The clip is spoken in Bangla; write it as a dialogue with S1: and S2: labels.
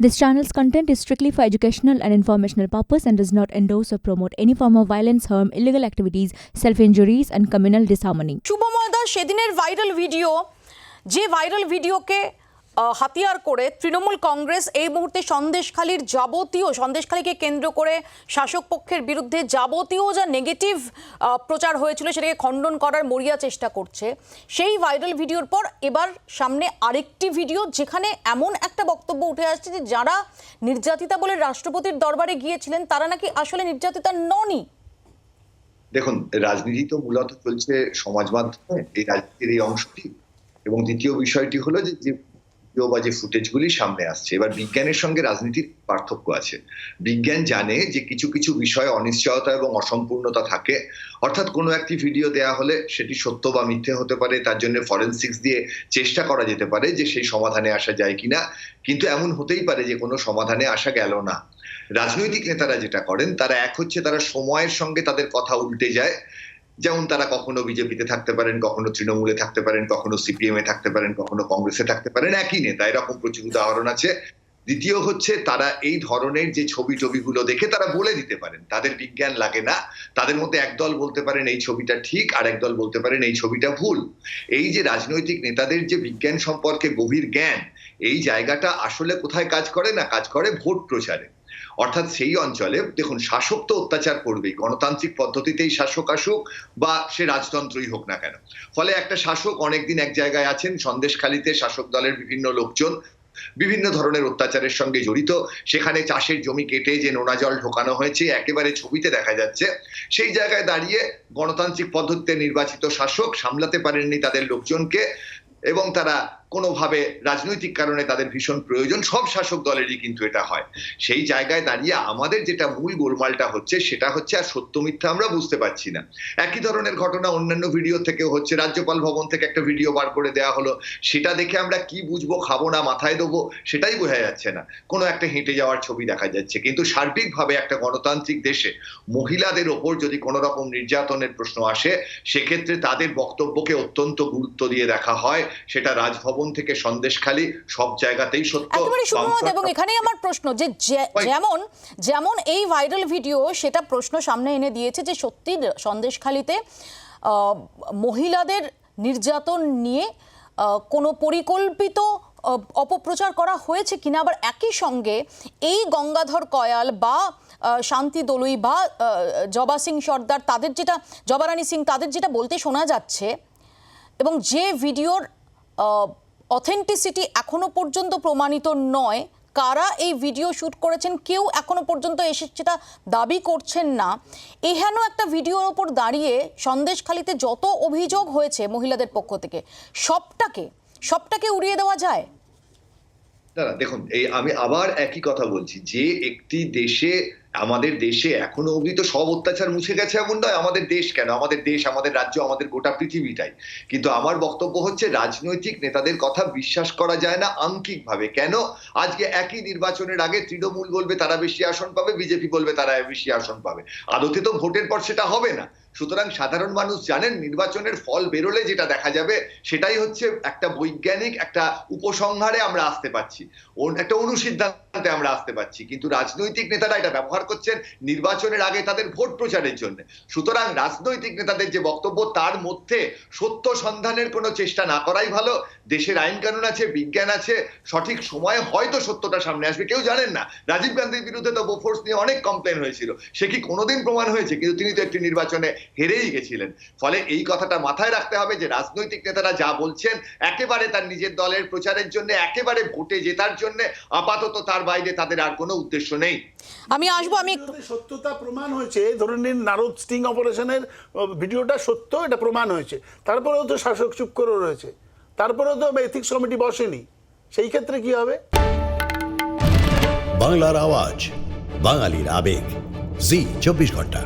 S1: This channel's content is strictly for educational and informational purpose and does not endorse or promote any form of violence, harm, illegal activities, self-injuries and communal disharmony.
S2: শুভময়দা সেদিনের ভাইরাল ভিডিও যে ভাইরাল ভিডিওকে আহ, হাতিয়ার করে তৃণমূল কংগ্রেস এই মুহূর্তে সন্দেশখালীর যাবতীয়, সন্দেশখালীকে কেন্দ্র করে শাসক পক্ষের বিরুদ্ধে যাবতীয় যা নেগেটিভ প্রচার হয়েছিল সেটাকে খণ্ডন করার মরিয়া চেষ্টা করছে। সেই ভাইরাল ভিডিওর পর এবার সামনে আরেকটি ভিডিও যেখানে এমন একটা বক্তব্য উঠে আসছে যে যারা নির্যাতিতা বলে রাষ্ট্রপতির দরবারে গিয়েছিলেন, তারা নাকি আসলে নির্যাতিতা ননই
S3: দেখুন, রাজনীতি তো মূলত চলছে সমাজ মাধ্যমে, এই রাজনীতির এই অংশটি। এবং দ্বিতীয় বিষয়টি হলো যে ভিডিও বা যে ফুটেজগুলি সামনে আসছে, এবার বিজ্ঞানের সঙ্গে রাজনীতির পার্থক্য আছে। বিজ্ঞান জানে যে কিছু কিছু বিষয়ে অনিশ্চয়তা এবং অসম্পূর্ণতা থাকে। অর্থাৎ কোনো একটি ভিডিও দেয়া হলে সেটি সত্য বা মিথ্যে হতে পারে, তার জন্য ফরেনসিক্স দিয়ে চেষ্টা করা যেতে পারে যে সেই সমাধানে আসা যায় কিনা। কিন্তু এমন হতেই পারে যে কোনো সমাধানে আসা গেল না। রাজনৈতিক নেতারা যেটা করেন, তারা এক হচ্ছে তারা সময়ের সঙ্গে তাদের কথা উল্টে যায়। যেমন তারা কখনো বিজেপিতে থাকতে পারেন, কখনো তৃণমূলে থাকতে পারেন, কখনো সিপিএম এ থাকতে পারেন, কখনো কংগ্রেসে থাকতে পারেন, একই নেতা, এরকম প্রচুর উদাহরণ আছে। দ্বিতীয় হচ্ছে তারা এই ধরনের যে ছবি টবিগুলো দেখে তারা বলে দিতে পারেন। তাদের বিজ্ঞান লাগে না। তাদের মধ্যে একদল বলতে পারেন এই ছবিটা ঠিক, আর একদল বলতে পারেন এই ছবিটা ভুল। এই যে রাজনৈতিক নেতাদের যে বিজ্ঞান সম্পর্কে গভীর জ্ঞান, এই জায়গাটা আসলে কোথায় কাজ করে না কাজ করে ভোট প্রচারে। অর্থাৎ সেই অঞ্চলে, দেখুন শাসক তো অত্যাচার করবেই, গণতান্ত্রিক পদ্ধতিতেই শাসক আসুক বা সে রাজতন্ত্রই হোক না কেন। ফলে একটা শাসক অনেকদিন এক জায়গায় আছেন, সন্দেশখালিতে শাসক দলের বিভিন্ন লোকজন, বিভিন্ন ধরনের অত্যাচারের সঙ্গে জড়িত। সেখানে চাষের জমি কেটে যে নোনা জল ঢোকানো হয়েছে, একেবারে ছবিতে দেখা যাচ্ছে। সেই জায়গায় দাঁড়িয়ে গণতান্ত্রিক পদ্ধতিতে নির্বাচিত শাসক সামলাতে পারেননি তাদের লোকজনকে এবং তারা কোনোভাবে রাজনৈতিক কারণে তাদের ভীষণ প্রয়োজন, সব শাসক দলেরই কিন্তু এটা হয়। সেই জায়গায় দাঁড়িয়ে আমাদের যেটা মূল গোলমালটা হচ্ছে, সেটা হচ্ছে আর সত্য মিথ্যা আমরা বুঝতে পারছি না। একই ধরনের ঘটনা অন্যান্য ভিডিও থেকে হচ্ছে। রাজ্যপাল ভবন থেকে একটা ভিডিও বার করে দেওয়া হলো। সেটা দেখে আমরা কি বুঝব, খাব না, মাথায় দেবো, সেটাই বোঝা যাচ্ছে না। কোনো একটা হেঁটে যাওয়ার ছবি দেখা যাচ্ছে। কিন্তু সার্বিকভাবে একটা গণতান্ত্রিক দেশে মহিলাদের ওপর যদি কোনো রকম নির্যাতনের প্রশ্ন আসে, সেক্ষেত্রে তাদের বক্তব্যকে অত্যন্ত গুরুত্ব দিয়ে দেখা হয়। সেটা রাজভবন থেকে সন্দেশখালী সব জায়গাতেই সত্য।
S2: এবং এখানেই আমার প্রশ্ন যে যেমন যেমন এই ভাইরাল ভিডিও সেটা প্রশ্ন সামনে এনে দিয়েছে যে সত্যি সন্দেশখালিতে মহিলাদের নির্যাতন নিয়ে কোনো পরিকল্পিত অপপ্রচার করা হয়েছে কিনা আবার একই সঙ্গে এই গঙ্গাধর কয়াল বা শান্তি দলুই বা জবা সিং সর্দার তাদের যেটা জবারানী সিং তাদের যেটা বলতে শোনা যাচ্ছে এবং যে ভিডিওর অথেন্টিসিটি এখনও পর্যন্ত প্রমাণিত নয় কারা এই ভিডিও শ্যুট করেছেন, কেউ এখনও পর্যন্ত এসে সেটা দাবি করছেন না। এহেন একটা ভিডিওর ওপর দাঁড়িয়ে সন্দেশখালিতে যত অভিযোগ হয়েছে মহিলাদের পক্ষ থেকে, সবটাকে সবটাকে উড়িয়ে দেওয়া যায়?
S3: দাঁড়া দেখুন, এই আমি আবার একই কথা বলছি, যে একটি দেশে, আমাদের দেশে এখনও অবধি তো সব অত্যাচার মুছে গেছে এমন নয়, আমাদের দেশ কেন? আমাদের দেশ, আমাদের রাজ্য, আমাদের গোটা পৃথিবীটাই। কিন্তু আমার বক্তব্য হচ্ছে, রাজনৈতিক নেতাদের কথা বিশ্বাস করা যায় না আঙ্কিকভাবে কেন? আজকে একই নির্বাচনের আগে তৃণমূল বলবে তারা বেশি আসন পাবে, বিজেপি বলবে তারা বেশি আসন পাবে। আদতে তো ভোটের পর সেটা হবে না। সুতরাং সাধারণ মানুষ জানেন নির্বাচনের ফল বেরোলে যেটা দেখা যাবে সেটাই হচ্ছে একটা বৈজ্ঞানিক একটা উপসংহারে আমরা আসতে পারছি। একটা অনুসিদ্ধান্তে আমরা আসতে পারছি। কিন্তু রাজনৈতিক নেতারা এটা ব্যবহার করছেন নির্বাচনের আগে তাদের ভোট প্রচারের জন্য। সুতরাং রাজনৈতিক নেতাদের যে বক্তব্য, তার মধ্যে সত্য সন্ধানের কোনো চেষ্টা না করাই ভালো। দেশের আইন কানুন আছে, বিজ্ঞান আছে, সঠিক সময়ে হয়তো সত্যটা সামনে আসবে। কেউ জানেন না, রাজীব গান্ধীর বিরুদ্ধে তো বোফোর্স নিয়ে অনেক কমপ্লেন হয়েছিল। সে কি কোনোদিন প্রমাণ হয়েছে? কিন্তু তিনি তো একটি নির্বাচনে হেরেই গেছিলেন। ফলে এই কথাটা মাথায় রাখতে হবে যে রাজনৈতিক নেতারা যা বলছেন, একেবারে তার নিজের দলের প্রচারের জন্য, একেবারে ভোটে জেতার জন্য, আপাতত তার বাইরে তাদের আর কোনো উদ্দেশ্য নেই।
S2: আমি আসব আমি
S4: সত্যতা প্রমাণ হয়েছে ধরে নিন নারদ স্টিং অপারেশনের ভিডিওটা সত্য এটা প্রমাণ হয়েছে। তারপরেও তো শাসক চুপ করে রয়েছে। তারপরেও তো এথিক্স কমিটি বসেনি। সেই ক্ষেত্রে কি হবে?
S5: বাংলার আওয়াজ বাঙালির আবেগ। জি চব্বিশ ঘণ্টা।